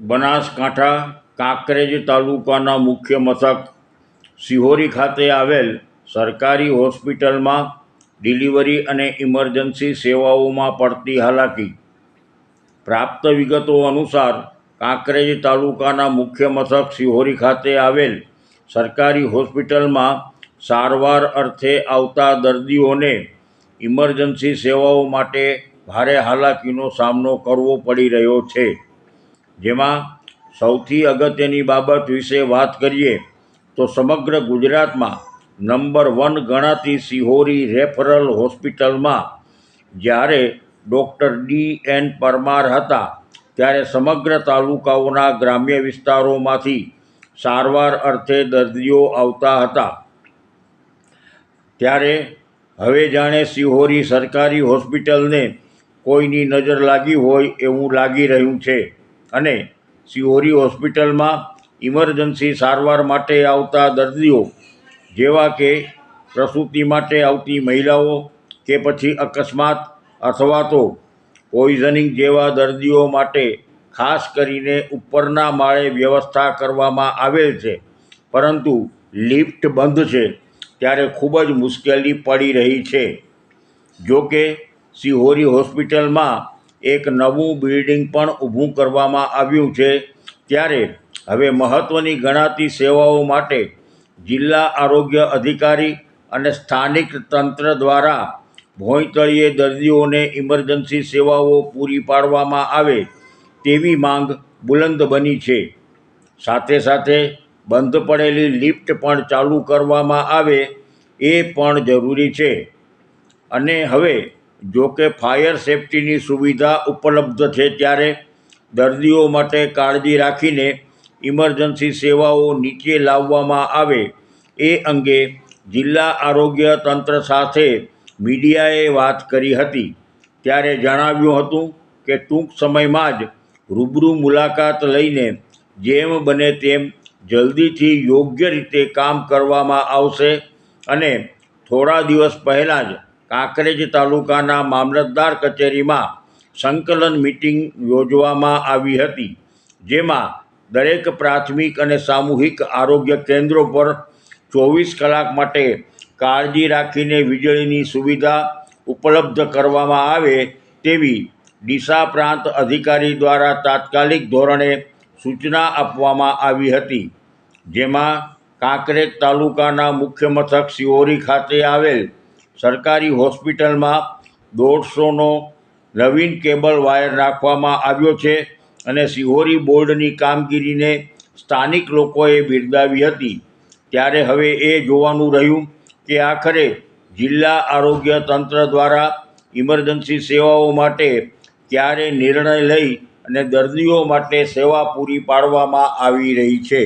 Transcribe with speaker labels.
Speaker 1: બનાસકાંઠા કાંકરેજ તાલુકાના મુખ્ય મથક સિહોરી ખાતે આવેલ સરકારી હોસ્પિટલમાં ડિલિવરી અને ઇમરજન્સી સેવાઓમાં પડતી હાલાકી. પ્રાપ્ત વિગતો અનુસાર કાંકરેજ તાલુકાના મુખ્ય મથક સિહોરી ખાતે આવેલ સરકારી હોસ્પિટલમાં સારવાર અર્થે આવતા દર્દીઓને ઇમરજન્સી સેવાઓ માટે ભારે હાલાકીનો સામનો કરવો પડી રહ્યો છે. જેમાં સૌથી અગત્યની બાબત વિશે વાત કરીએ તો સમગ્ર ગુજરાતમાં નંબર વન ગણાતી સિહોરી રેફરલ હોસ્પિટલમાં જ્યારે ડૉક્ટર ડી એન પરમાર હતા, ત્યારે સમગ્ર તાલુકાઓના ગ્રામ્ય વિસ્તારોમાંથી સારવાર અર્થે દર્દીઓ આવતા હતા. ત્યારે હવે જાણે સિહોરી સરકારી હોસ્પિટલને કોઈની નજર લાગી હોય એવું લાગી રહ્યું છે. અને સિહોરી હોસ્પિટલમાં ઇમરજન્સી સારવાર માટે આવતા દર્દીઓ, જેવા કે પ્રસૂતિ માટે આવતી મહિલાઓ કે પછી અકસ્માત અથવા તો પોઈઝનિંગ જેવા દર્દીઓ માટે ખાસ કરીને ઉપરના માળે વ્યવસ્થા કરવામાં આવેલ છે. પરંતુ લિફ્ટ બંધ છે ત્યારે ખૂબ જ મુશ્કેલી પડી રહી છે. જોકે સિહોરી હોસ્પિટલમાં એક નવું બિલ્ડિંગ પણ ઊભું કરવામાં આવ્યું છે. ત્યારે હવે મહત્ત્વની ગણાતી સેવાઓ માટે જિલ્લા આરોગ્ય અધિકારી અને સ્થાનિક તંત્ર દ્વારા ભોંયતળીએ દર્દીઓને ઇમરજન્સી સેવાઓ પૂરી પાડવામાં આવે તેવી માંગ બુલંદ બની છે. સાથે સાથે બંધ પડેલી લિફ્ટ પણ ચાલુ કરવામાં આવે એ પણ જરૂરી છે. અને હવે જો કે ફાયર સેફટીની સુવિધા ઉપલબ્ધ છે ત્યારે દર્દીઓ માટે કાળજી રાખીને ઇમરજન્સી સેવાઓ નીચે લાવવામાં આવે એ અંગે જિલ્લા આરોગ્ય તંત્ર સાથે મીડિયાએ વાત કરી હતી. ત્યારે જણાવ્યું હતું કે ટૂંક સમયમાં જ રૂબરૂ મુલાકાત લઈને જેમ બને તેમ જલ્દીથી યોગ્ય રીતે કામ કરવામાં આવશે અને થોડા દિવસ પહેલાં જ કાંકરેજ તાલુકાના મામલતદાર કચેરીમાં સંકલન મિટિંગ યોજવામાં આવી હતી, જેમાં દરેક પ્રાથમિક અને સામૂહિક આરોગ્ય કેન્દ્રો પર ચોવીસ કલાક માટે કાળજી રાખીને વીજળીની સુવિધા ઉપલબ્ધ કરવામાં આવે તેવી ડીસા પ્રાંત અધિકારી દ્વારા તાત્કાલિક ધોરણે સૂચના આપવામાં આવી હતી, જેમાં કાંકરેજ તાલુકાના મુખ્ય મથક સિહોરી ખાતે આવેલ સરકારી હોસ્પિટલમાં દોઢસોનો નવીન કેબલ વાયર નાખવામાં આવ્યો છે અને સિહોરી બોર્ડની કામગીરીને સ્થાનિક લોકોએ બિરદાવી હતી. ત્યારે હવે એ જોવાનું રહ્યું કે આખરે જિલ્લા આરોગ્ય તંત્ર દ્વારા ઇમરજન્સી સેવાઓ માટે ક્યારે નિર્ણય લઈ અને દર્દીઓ માટે સેવા પૂરી પાડવામાં આવી રહી છે.